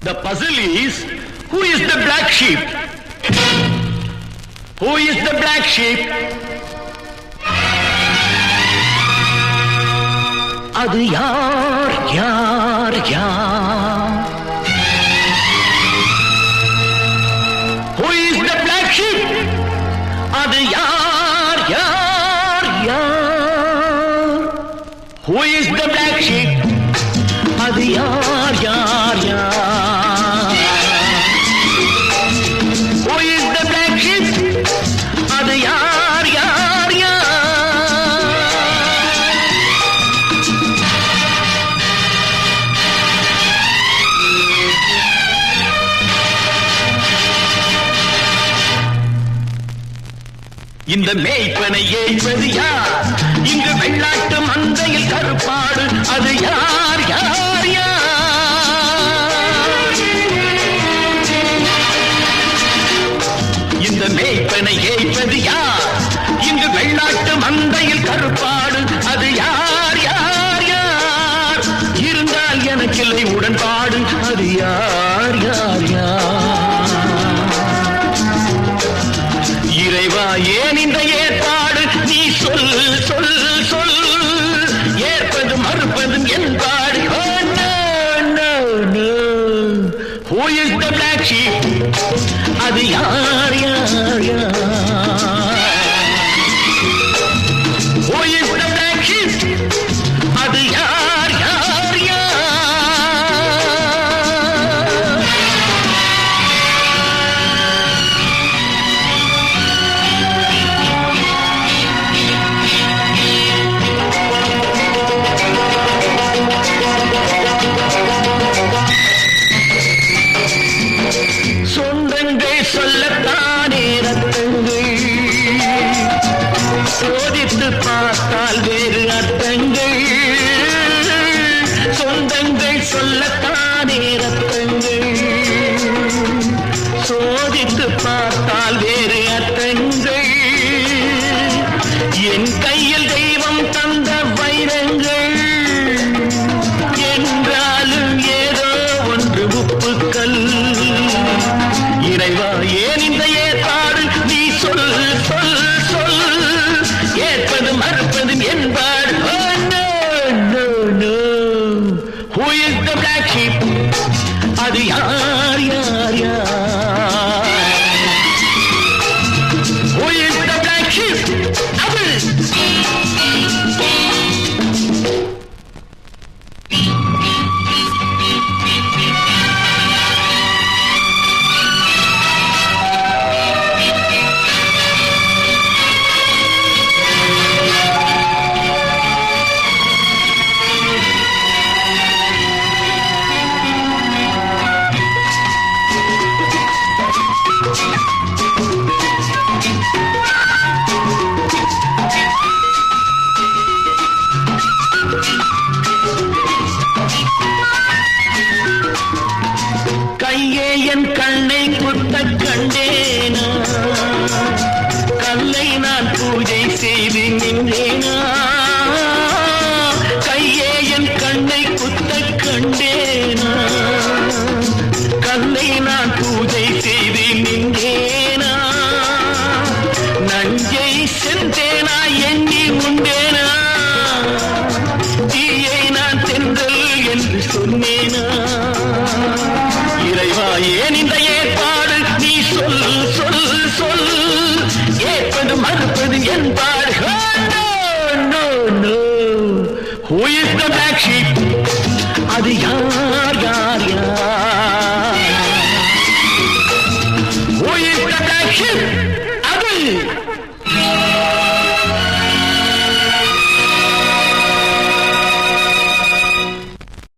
The puzzle is who is the black sheep? Who is the black sheep? அது யார் யார் யார் Who is the black sheep? அது யார் யார் யார் Who is the black sheep? அது யார் யார் யார் இந்த மேய்ப்பனை ஏய்ப்பது யார்? இங்கு வெள்ளாட்டு மந்தையில் கருப்பாடு அது யார் யார் யார்? இந்த மேய்ப்பனை ஏய்ப்பது யார்? இங்கு வெள்ளாட்டு மந்தையில் கருப்பாடு அது யார் யார் யார்? என் கையில் தெய்வம் தந்த வைரங்கள். என்றாலும் ஏதோ ஒன்று உப்புக்கல் இறைவா ஏன் இந்த கையே என் கண்ணை குத்த கண்டேனா? கல்லை நான் பூஜை செய்து நின்றேனா? கையே என் கண்ணை குத்த கண்டேனா? கல்லை நான் பூஜை செய்து நின்றேன்? black sheep. Hadi yar yar yar. Who is the.